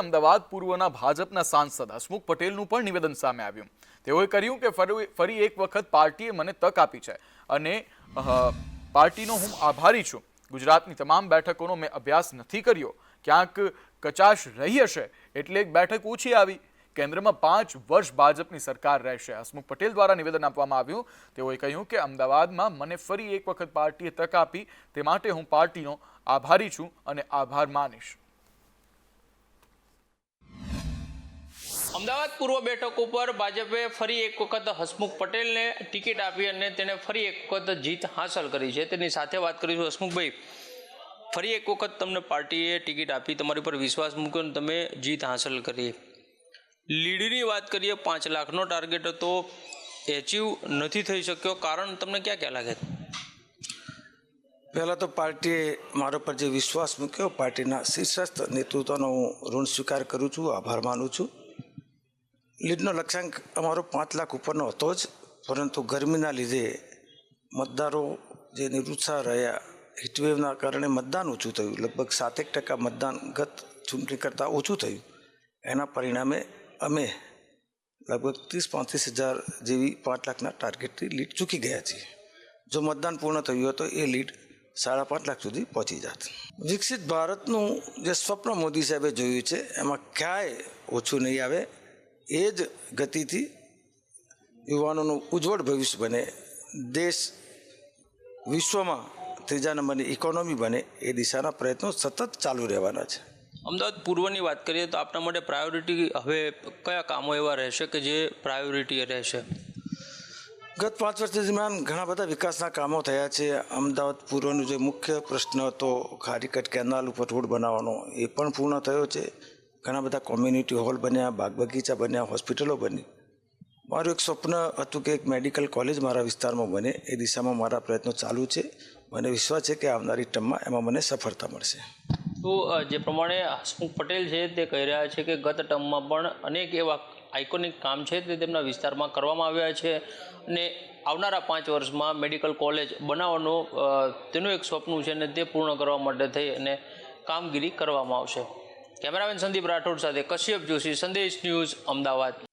અમદાવાદ પૂર્વના ભાજપના સાંસદ હસમુખ પટેલનું પણ નિવેદન સામે આવ્યું. તેઓએ કર્યું કે ફરી એક વખત પાર્ટીએ મને તક આપી છે અને પાર્ટીનો હું આભારી છું. ગુજરાતની તમામ બેઠકોનો મેં અભ્યાસ નથી કર્યો. ક્યાંક કચાશ રહી હશે એટલે એક બેઠક ઓછી આવી. કેન્દ્રમાં પાંચ વર્ષ ભાજપની સરકાર રહેશે. હસમુખ પટેલ દ્વારા નિવેદન આપવામાં આવ્યું. તેઓએ કહ્યું કે અમદાવાદમાં મને ફરી એક વખત પાર્ટીએ તક આપી. તે માટે હું પાર્ટીનો આભારી છું અને આભાર માનીશ. અમદાવાદ પૂર્વ બેઠક ઉપર ભાજપે ફરી એક વખત હસમુખ પટેલને ટિકિટ આપી અને તેને ફરી એક વખત જીત હાંસલ કરી છે. તેની સાથે વાત કરીશું હસમુખભાઈ, ફરી એક વખત તમને પાર્ટીએ ટિકિટ આપી, તમારી પર વિશ્વાસ મૂક્યો અને તમે જીત હાંસલ કરી. લીડની વાત કરીએ, પાંચ લાખનો ટાર્ગેટ હતો, એચીવ નથી થઈ શક્યો. કારણ તમને ક્યાં ક્યાં લાગે? પહેલાં તો પાર્ટીએ મારા પર જે વિશ્વાસ મૂક્યો, પાર્ટીના શીર્ષસ્થ નેતૃત્વનો હું ઋણ સ્વીકાર કરું છું, આભાર માનું છું. લીડનો લક્ષ્યાંક અમારો પાંચ લાખ ઉપરનો હતો જ, પરંતુ ગરમીના લીધે મતદારો જે નિરુત્સાહ રહ્યા, હીટવેવના કારણે મતદાન ઓછું થયું. લગભગ સાતેક ટકા મતદાન ગત ચૂંટણી કરતાં ઓછું થયું. એના પરિણામે અમે લગભગ ત્રીસ પાંત્રીસ હજાર જેવી પાંચ લાખના ટાર્ગેટથી લીડ ચૂકી ગયા છીએ. જો મતદાન પૂર્ણ થયું હતું એ લીડ સાડા પાંચ લાખ સુધી પહોંચી જાત. વિકસિત ભારતનું જે સ્વપ્ન મોદી સાહેબે જોયું છે, એમાં ક્યાંય ઓછું નહીં આવે. એ જ ગતિથી યુવાનોનું ઉજ્જવળ ભવિષ્ય બને. દેશ વિશ્વમાં ત્રીજા નંબરની ઇકોનોમી બને એ દિશાના પ્રયત્નો સતત ચાલુ રહેવાના છે. અમદાવાદ પૂર્વની વાત કરીએ તો આપના માટે પ્રાયોરિટી હવે કયા કામો એવા રહેશે કે જે પ્રાયોરિટી રહેશે? ગત પાંચ વર્ષ દરમિયાન ઘણા બધા વિકાસના કામો થયા છે. અમદાવાદ પૂર્વનો જે મુખ્ય પ્રશ્ન હતો ખારીકટ કેનાલ ઉપર રોડ બનાવવાનો એ પણ પૂર્ણ થયો છે. ઘણા બધા કોમ્યુનિટી હોલ બન્યા બાગ બગીચા બન્યા હોસ્પિટલો બની. મારું એક સ્વપ્ન હતું કે એક મેડિકલ કોલેજ મારા વિસ્તારમાં બને. એ દિશામાં મારા પ્રયત્નો ચાલુ છે. મને વિશ્વાસ છે કે આવનારી ટર્મમાં એમાં મને સફળતા મળશે. તો જે પ્રમાણે હસમુખ પટેલ છે તે કહી રહ્યા છે કે ગત ટર્મમાં પણ અનેક એવા આઇકોનિક કામ છે તે તેમના વિસ્તારમાં કરવામાં આવ્યા છે. અને આવનારા પાંચ વર્ષમાં મેડિકલ કોલેજ બનાવવાનું તેનું એક સ્વપ્ન છે અને તે પૂર્ણ કરવા માટે થઈ અને કામગીરી કરવામાં આવશે. કેમેરામેન સંદીપ રાઠોડ સાથે કશ્યપ જોશી સંદેશ ન્યૂઝ અમદાવાદ.